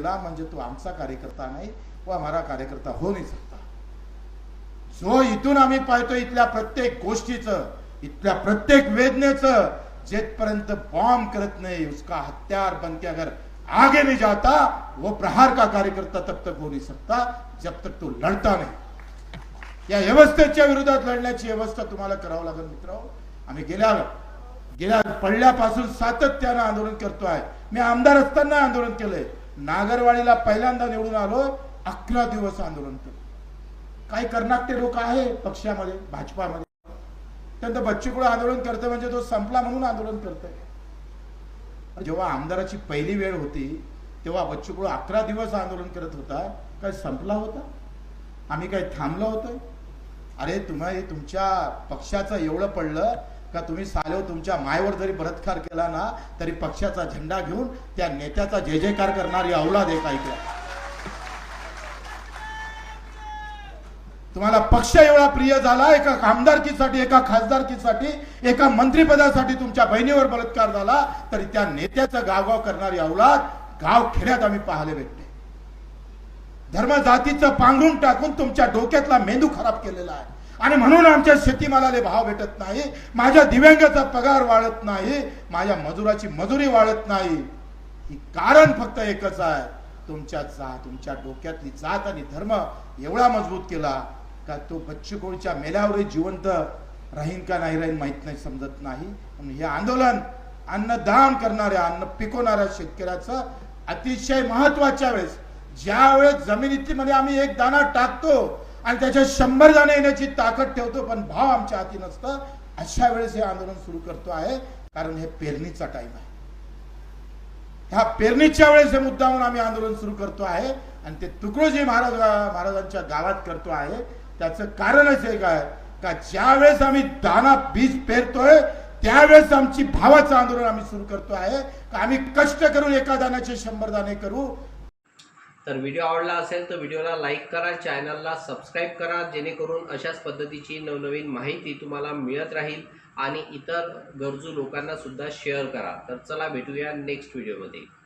केला म्हणजे तो आमचा कार्यकर्ता नाही व आम्हाला कार्यकर्ता हो नाही सकता जो इथून आम्ही पाहतो इथल्या प्रत्येक गोष्टीचं इथल्या प्रत्येक वेदनेचं जेथपर्यंत बॉम्ब करत नाही उसका हत्यार बन के अगर आगे नहीं जाता वो प्रहार का कार्यकर्ता तब तक हो नहीं सकता जब तक तो लढता नाही. या व्यवस्थेच्या विरोधात लढण्याची व्यवस्था तुम्हाला करावं लागेल मित्र आम्ही गेल्या गेल्या पडल्यापासून सातत्यानं आंदोलन करतोय. मी आमदार असताना आंदोलन केलंय. नागरवाडीला पहिल्यांदा निवडून आलो अकरा दिवस आंदोलन केलं. काही कर्नाटके लोक आहे पक्षामध्ये भाजपामध्ये. त्यानंतर बच्चूकडे आंदोलन करतं म्हणजे तो संपला म्हणून आंदोलन करतोय. जेव्हा आमदाराची पहिली वेळ होती तेव्हा बच्चूकडू अकरा दिवस आंदोलन करत होता. काय संपला होता? आम्ही काय थांबलो होतो? अरे तुम्हाला तुमच्या पक्षाचं एवढं पडलं का तुम्ही सालेव तुमच्या मायवर जरी बलात्कार केला ना तरी पक्षाचा झेंडा घेऊन त्या नेत्याचा जय जयकार करणारी औलाद एक ऐकला. तुम्हाला पक्ष एवढा प्रिय झाला एका आमदारकीसाठी एका खासदारकीसाठी एका मंत्रीपदासाठी तुमच्या बहिणीवर बलात्कार झाला तरी त्या नेत्याचं गावगाव करणारी औलाद गाव खेड्यात आम्ही पाहायला भेटते धर्म जातीचं पांघरून टाकून तुमच्या डोक्यातला मेंदू खराब केलेला आहे. आणि म्हणून आमच्या शेतीमालाले भाव भेटत नाही माझ्या दिव्यांगाचा पगार वाढत नाही माझ्या मजुराची मजुरी वाढत नाही. ही कारण फक्त एकच आहे. तुमच्या जात तुमच्या डोक्यातली जात आणि धर्म एवढा मजबूत केला का तो बच्चूकोळच्या मेल्यावरही जिवंत राहीन का नाही राहीन माहीत नाही समजत नाही. म्हणून हे आंदोलन अन्नदान करणाऱ्या अन्न पिकवणाऱ्या शेतकऱ्याचं अतिशय महत्त्वाच्या वेळेस ज्या वेळेस जमिनीतली आम्ही एक दाना टाकतो आणि त्याच्या शंभर दाणे येण्याची ताकद ठेवतो पण भाव आमच्या हाती नसतं. अशा वेळेस हे आंदोलन सुरू करतो आहे कारण हे पेरणीचा टाइम आहे. ह्या पेरणीच्या वेळेस हे मुद्दा म्हणून आम्ही आंदोलन सुरू करतो आहे आणि ते तुकडोजी महाराज महाराजांच्या गावात करतो आहे. त्याचं कारणच एक आहे का ज्यावेळेस आम्ही दाना बीज पेरतोय त्यावेळेस आमची भावाचं आंदोलन आम्ही सुरू करतो आहे. का आम्ही कष्ट करून एका दाण्याचे शंभर दाणे करू तर व्हिडिओ आवडला असेल तर व्हिडिओला लाईक करा चॅनलला सबस्क्राईब करा जेणेकरून अशाच पद्धतीची नवनवीन माहिती तुम्हाला मिळत राहील आणि इतर गरजू लोकांना सुद्धा शेअर करा. तर चला भेटूया नेक्स्ट व्हिडिओमध्ये